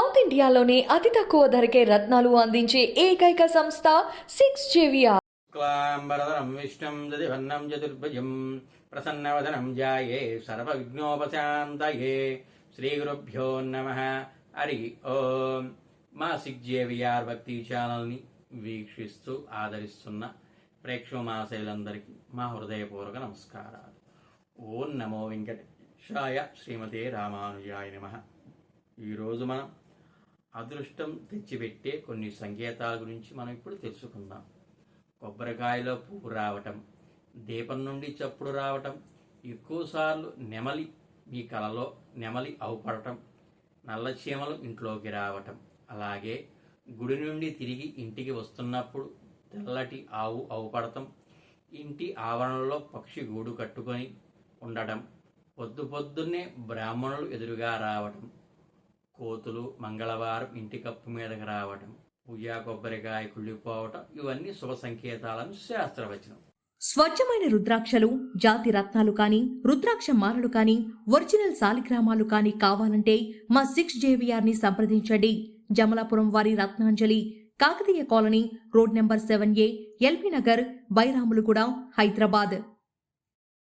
South ఇండియాలోనే అతి తక్కువ ధరకే రత్నాలు అందించే ఏకైక సంస్థ సిక్స్ జేవిఆర్. క్లాంబరధరం విష్ణుం దదివన్నం చతుర్భుజం ప్రసన్నవదనం జాయే సర్వవిఘ్నోపశాంతయే శ్రీగురుభ్యో నమ. హరి ఓం. మా సిక్ జేవిఆర్ భక్తి ఛానల్ని వీక్షిస్తూ ఆదరిస్తున్న ప్రేక్షమాశైలందరికీ మా హృదయపూర్వక నమస్కారాలు. ఓం నమో వెంకటేశాయ శ్రీమతే రామానుజాయ నమ. ఈరోజు మనం అదృష్టం తెచ్చిపెట్టే కొన్ని సంకేతాల గురించి మనం ఇప్పుడు తెలుసుకుందాం. కొబ్బరికాయలో పువ్వు రావటం దీపం నుండి చప్పుడు రావటం ఎక్కువసార్లు నెమలి మీ కలలో నెమలి అవుపడటం నల్ల చీమలు ఇంట్లోకి రావటం అలాగే గుడి నుండి తిరిగి ఇంటికి వస్తున్నప్పుడు తెల్లటి ఆవు అవుపడటం ఇంటి ఆవరణలో పక్షి గూడు కట్టుకొని ఉండటం పొద్దు పొద్దున్నే బ్రాహ్మణులు ఎదురుగా రావటం కోతులు మంగళవారం ఇంటి కప్పు మీదకి రావటం పూజా కొబ్బరికాయ కుళ్ళిపోవటం ఇవన్నీ శుభ సంకేతాలను శాస్త్రవచనం. స్వచ్ఛమైన రుద్రాక్షలు జాతి రత్నాలు కానీ రుద్రాక్ష మాలలు కానీ ఒరిజినల్ సాలిగ్రామాలు కానీ కావాలంటే మా సిక్స్ జేవిఆర్ని సంప్రదించండి. జమలాపురం వారి Ratnanjali Kakatiya colony road number seven A LB Nagar Bairamalguda Hyderabad.